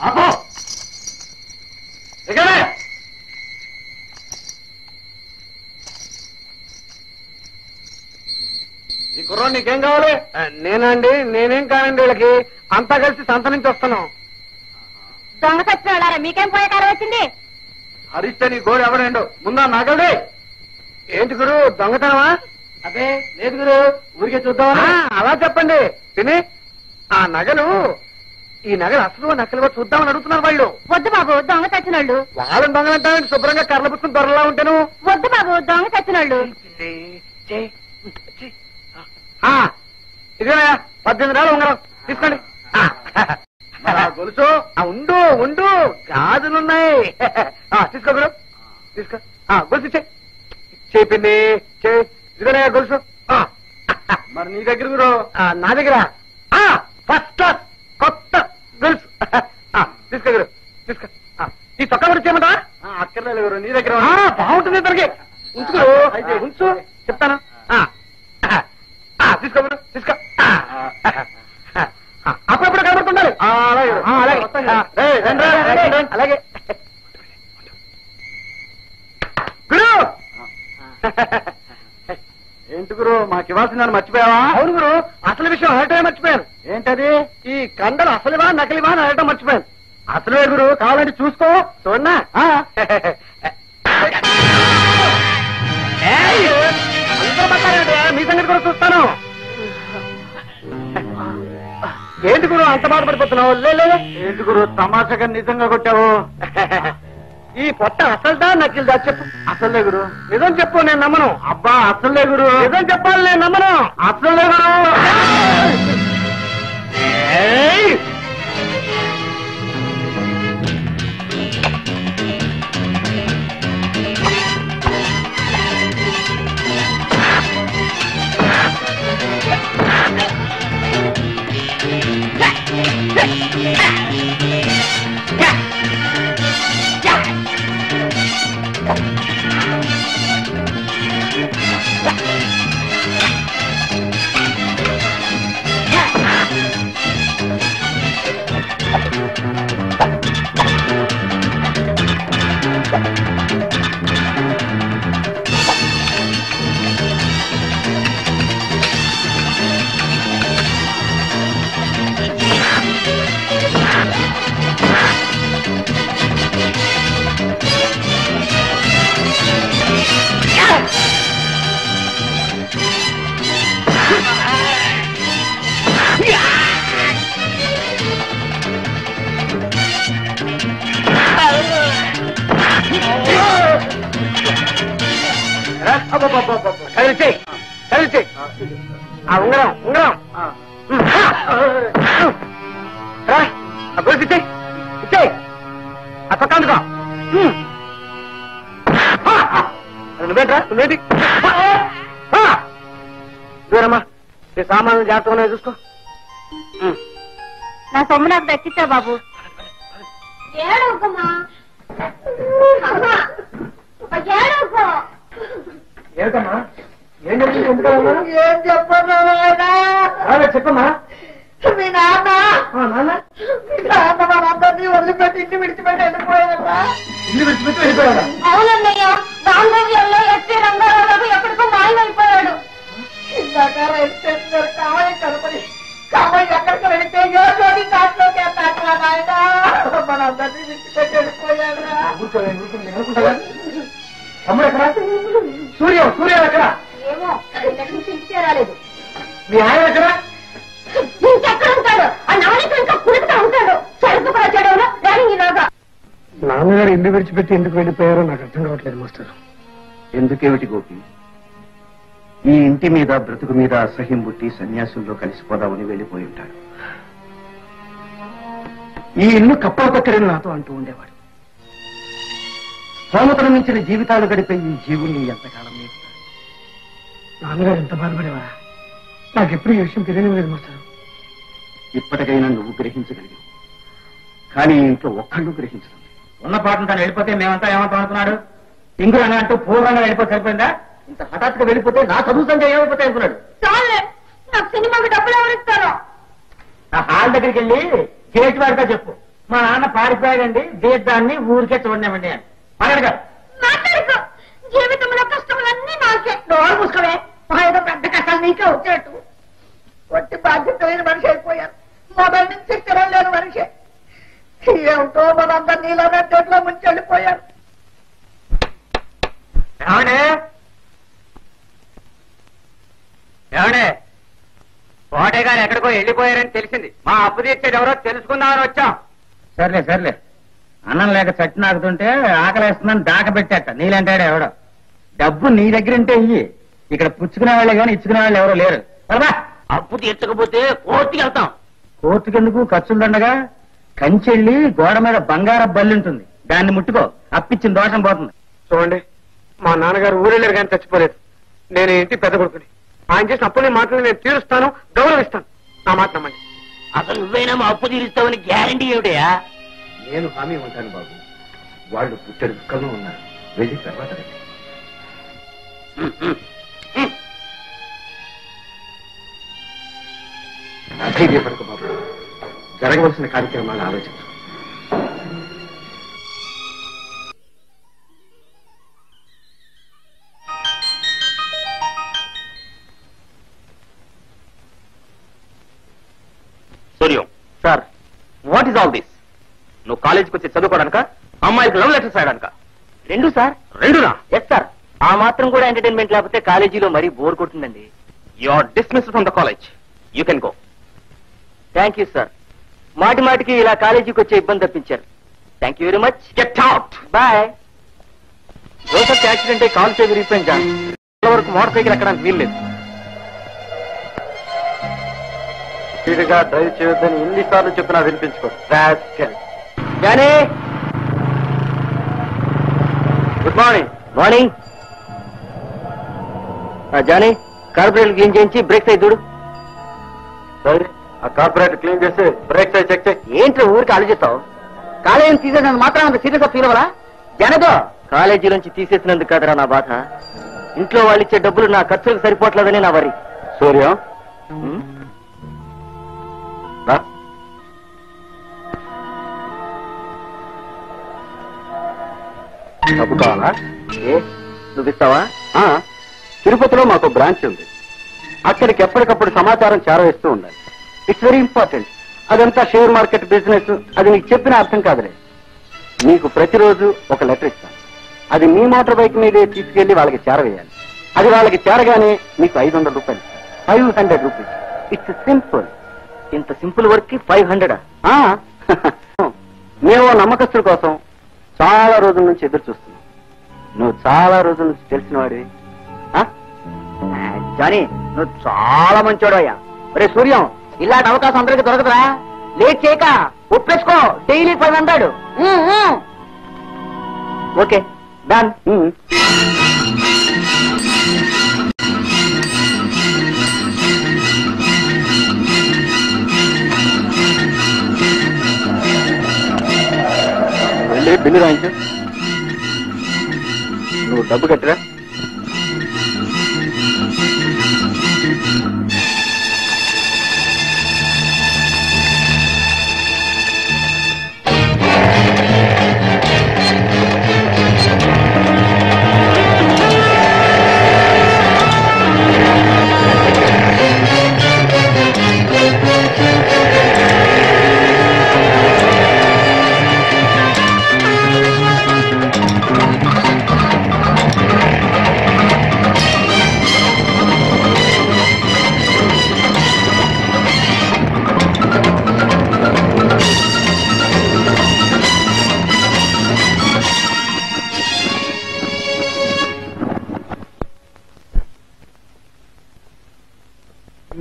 ఆపో. ఇక్కడే ఈ కుర్రోడు నీకేం కావాలి? నేనండి నేనేం కానండి వీళ్ళకి? అంతా కలిసి సంత నుంచి వస్తున్నాం. దొంగ సచ్చిన వాళ్ళారా మీకేం పోయే కాలం వచ్చింది? హరిస్తే నీ గోడు ఎవడండు? ముందా నగలే ఏంటి గురు దొంగతనమా? అదే లేదు గురు ఊరికే చూద్దామా? అలా చెప్పండి. తిని ఆ నగలు ఈ నగలు అసలు నకలుగా చూద్దామని అడుగుతున్నారు వాళ్ళు. వద్దు బాబు దొంగ చచ్చినోళ్ళు. వాళ్ళని దొంగలంటారంటే శుభ్రంగా కర్ల పుచ్చుకుని దొరలా ఉంటాను? వద్దు బాబు దొంగ చచ్చినోళ్ళు. ఇదే పద్దెనిమిది నెలలు ఉంగరం. తీసుకోండి. ఆ, మరి ఆ గొలుసు ఉండు ఉండు గాజులున్నాయి. ఆ, తీసుకో గురు. తీసుకో. ఆ, గొలుసు ఇచ్చే. చేపింది చే ఇదిగోనే గొలుసు. ఆ. మరి నీ దగ్గర గురు. నా దగ్గర. ఆ, ఫస్ట్ క్లాస్ ఆ, తీసుకో గురు తీసుకో ఆ, ఈ చొక్కా కూడా చేయమంటా అక్కర్లేదు గురు నీ దగ్గర బాగుంటుంది ఇద్దరికి. ఉంచుకురు అయితే ఉంచు. చెప్తాను. తీసుకో తీసుకో. అప్పుడప్పుడు కనబడుతుండాలి. అలాగే. అలాగే. గురు! ఏంటి గురు మాకు ఇవ్వాల్సిందని మర్చిపోయావా? అవును గురు అసలు విషయం అడటమే మర్చిపోయాను. ఏంటది? ఈ కండలు అసలువా నకలివా అని అడటం మర్చిపోయాను. అసలే గురు కావాలంటే చూసుకో. చూడనా? మీ సంగతి కూడా చూస్తాను. ఏంటి గురు అంత బాధపడిపోతున్నావు. ఏంటి గురు తమాషగా నిజంగా కొట్టావు? ఈ పొట్ట అసలుదా నకిల్దా? చెప్పు. అసలే గురు నిజం చెప్పు నేను నమ్మను. అబ్బా అసలే గురు నిజం చెప్పాలి నేను నమ్మను. అసలే గురు కలిసి కలిసి ఆ ఉంగరం ఉంగరం. రా, ఆ గొలుసు ఇచ్చే ఇచ్చే. ఆ చొక్కా అందుకో. నువ్వేంట్రా నువ్వేంటి? ఆ, ఆ. దూరమ్మా ఈ సామాన్లు జాగ్రత్తగా ఉన్నాయో చూసుకో. ఉమ్. నా సొమ్ము నాకు దక్కిచ్చా బాబు. ఏడవకమ్మా అమ్మా, ఏడవకు. ఏమిటమ్మా? ఏం జరిగింది ఎందుకమ్మా ఏం చెప్పను నాయనా. చెప్పమ్మా. మీ నాన్న. నాన్న. మీ నాన్న మనందరినీ వదిలిపెట్టి ఇంటి విడిచిపెట్టి వెళ్ళిపోయారా ఇల్లు విడిచిపెట్టి వెళ్ళిపోయాడా? అవునన్నయ్య గాంధర్యంలో ఎస్టీ రంగారావు ఎక్కడికో మాయమైపోయాడు. ఇందాక రైతు స్టేషన్ దగ్గర కావాలి కనపడి కావాలి ఎక్కడికి వెళితే జోడి దాంట్లోకి వెళ్తారా నాయన. మనందరినీ విడిచిపెట్టి తమ్ముడు ఎక్కడ? సూర్యం సూర్యం ఎక్కడ? ఏమో ఎక్కడి నుంచి ఇంటికే రాలేదు. మీ ఆయన ఎక్కడ? ఇంకెక్కడ ఉంటాడు? ఆ ఇంకా ఉంటాడు. ఈలోగా నాన్నగారు ఇల్లు విడిచిపెట్టి ఎందుకు వెళ్ళిపోయారో నాకు అర్థం కావట్లేదు మాస్టర్. ఎందుకేమిటి గోపి? ఈ ఇంటి మీద బ్రతుకు మీద అసహ్యం పుట్టి సన్యాసుల్లో కలిసిపోదామని వెళ్ళిపోయి ఉంటాడు. ఈ ఇల్లు కప్పలు కక్కరని నాతో అంటూ ఉండేవాడు. స్తోమతను మించిన జీవితాలు గడిపే ఈ జీవుల్ని ఎంతకాలం నాన్నగారు ఎంత బాధపడేవారా? నాకు ఎప్పుడు ఈ విషయం తెలియని లేదు మాస్టర్. ఇప్పటికైనా నువ్వు గ్రహించగలిగావు. కానీ ఇంట్లో ఒక్కళ్ళు గ్రహించడం. ఉన్న పాటను తను వెళ్ళిపోతే మేమంతా ఏమంటాం అనుకున్నాడు? ఇంగురని అంటూ పూర్వంగా వెళ్ళిపోతే సరిపోయిందా? ఇంత హఠాత్తుగా వెళ్ళిపోతే నా చదువు సంఖ్య ఏమైపోతే అనుకున్నాడు? సినిమాకి డబ్బులు ఎవరిస్తారు ఆ హాల్ దగ్గరికి వెళ్ళి గేట్ వాడిగా చెప్పు. మా నాన్న పారిపోయాడండి దీర్ఘాన్ని ఊరికే చూడనివ్వండి అని. అడగ మాట్లాడుకో. జీవితంలో కష్టములన్నీ నాకే. నోరు మూసుకోవే. ఏదో పెద్ద కష్టాలు నీకే వచ్చేట్టు. వట్టి బాధ్యత లేని మనిషి అయిపోయారు. మొదటి నుంచి స్థిరం లేని మనిషి. ఏమిటో మనందరు నీలో నెట్టేట్లో ముంచి వెళ్ళిపోయారు ఏమండే? ఏమండే? కోటే గారు ఎక్కడికో వెళ్ళిపోయారని తెలిసింది. మా అప్పు తీర్చేది ఎవరో తెలుసుకుందామని వచ్చాం. సర్లే సర్లే. అన్నం లేక చట్టి నాకుతుంటే ఆకలేస్తుందని దాక పెట్టాట నీలంటాడు ఎవడో. డబ్బు నీ దగ్గర ఉంటే ఇయ్యి. ఇక్కడ పుచ్చుకునే వాళ్ళే కానీ ఇచ్చుకునే వాళ్ళు ఎవరో లేరు. సరదా అప్పు తీర్చకపోతే కోర్టుకి వెళ్తాం. కోర్టుకెందుకు ఖర్చులు దండగా కంచెళ్ళి గోడ మీద బంగారం బల్లి ఉంటుంది. దాన్ని ముట్టుకో. అప్పిచ్చిన దోషం పోతుంది. చూడండి మా నాన్నగారు ఊరెళ్ళారు కానీ చచ్చిపోలేదు. నేను ఇంటి పెద్ద కొడుకుని. ఆయన చేసిన అప్పుని మాటలు నేను తీరుస్తాను గౌరవిస్తాను. నా మాట నమ్మండి. అసలు నువ్వైనా మా అప్పు తీరుస్తావని గ్యారంటీ ఏమిటయా నేను హామీ ఉంటాను బాబు. వాళ్ళు పుట్టెడు దుఃఖంలో ఉన్నారు. వెళ్ళి తర్వాత రండి. అధైర్యపడకు బాబు. జరగవలసిన కార్యక్రమాలు ఆలోచించు. Suryam. Sir. What is all this నువ్వు కాలేజీకి వచ్చి చదువుకోవడానిక అమ్మాయికి లవ్ లెటర్స్ రాయడానిక. రెండు సార్. రెండునా? Yes sir. ఆ మాత్రం కూడా ఎంటర్టైన్మెంట్ లేకపోతే కాలేజీలో మరీ bore కొడుతుందండి. You are dismiss from the college you can go thank you sir మాటి మాటికి ఇలా కాలేజీకి వచ్చే ఇబ్బంది తప్పించారు. Thank you very much get out boy రోజుకి యాక్సిడెంట్ అయ్యి కాల్ చేసి విరిగిపోయింది జాన్ వరకు మోటార్ సైకిల్ ఎక్కడానికి వీల్లేదు స్పీడ్గా డ్రైవ్ చేయొద్దని ఎన్నిసార్లు చెప్పినా వినిపించుకో Johnny good morning morning Johnny carburettor clean చేయించి బ్రేక్స్ అయి చూడు. సరే ఆ కార్పొరేట్ క్లీన్ చేసి బ్రేక్స్ అయి చెక్ చెక్ ఏంటి ఊరికి ఆలోచిస్తావు? కాలేజీ తీసేసినందుకు మాత్రం అంత సీరియస్ ఫీల్ అవ్వరా జనదో కాలేజీ నుంచి తీసేసినందుకు కాదురా నా బాధ. ఇంట్లో వాళ్ళు ఇచ్చే డబ్బులు నా ఖర్చులకు సరిపోవట్లేదని నా వరి. సూర్యం? డబ్బు కావాలా ఏ? నువ్వు ఇస్తావా తిరుపతిలో మాకు బ్రాంచ్ ఉంది. అక్కడికి ఎప్పటికప్పుడు సమాచారం చేరవేస్తూ ఉండాలి. ఇట్స్ వెరీ ఇంపార్టెంట్ అదంతా షేర్ మార్కెట్ బిజినెస్. అది నీకు చెప్పిన అర్థం కాదులే. నీకు ప్రతిరోజు ఒక లెటర్ ఇస్తాను. అది మీ మోటార్ బైక్ మీదే తీసుకెళ్ళి వాళ్ళకి చేరవేయాలి. అది వాళ్ళకి చేరగానే మీకు ఐదు వందల రూపాయలు five hundred rupees it's simple ఇంత సింపుల్ వర్క్కి ఫైవ్ హండ్రెడ్ మేము నమ్మకస్తుల కోసం చాలా రోజుల నుంచి ఎదురు చూస్తున్నాం నువ్వు చాలా రోజుల నుంచి తెలిసిన వాడివి జానీ నువ్వు చాలా మంచోడయ్యా రే సూర్యం ఇలాంటి అవకాశం అందరికి దొరకదురా. లేట్ చేయక ఒప్పేసుకో. Daily five hundred. Okay done. Bill రాయించు. నువ్వు డబ్బు కట్టరా?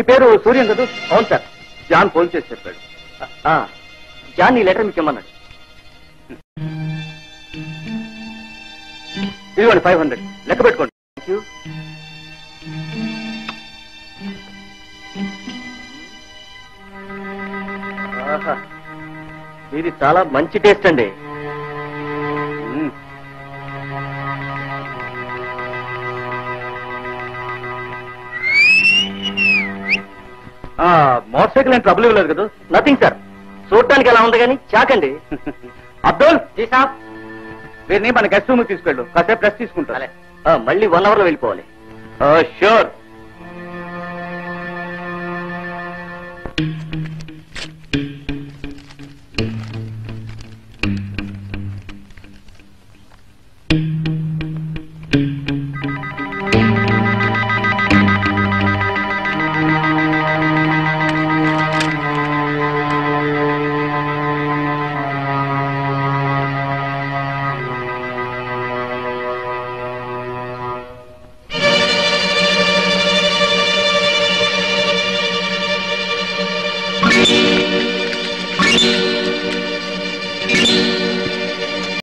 మీ పేరు సూర్యం కదా? అవును సార్. జాన్ ఫోన్ చేసి చెప్పాడు. జాన్ ఈ లెటర్ మీకు ఇమ్మన్నాడు ఇదిగోండి ఫైవ్ హండ్రెడ్. లెక్క పెట్టుకోండి. థ్యాంక్ యూ ఇది చాలా మంచి టేస్ట్ అండి. మోటార్ సైకిల్ ఏం ట్రబుల్ ఇవ్వలేదు కదా? నథింగ్ సార్ చూడటానికి ఎలా ఉంది కానీ చాకండి. అబ్దుల్ సాబ్. వీరిని మన గెస్ట్ రూమ్ తీసుకెళ్ళు. కాసేపు రెస్ట్ తీసుకుంటా. మళ్ళీ వన్ అవర్లో వెళ్ళిపోవాలి. షూర్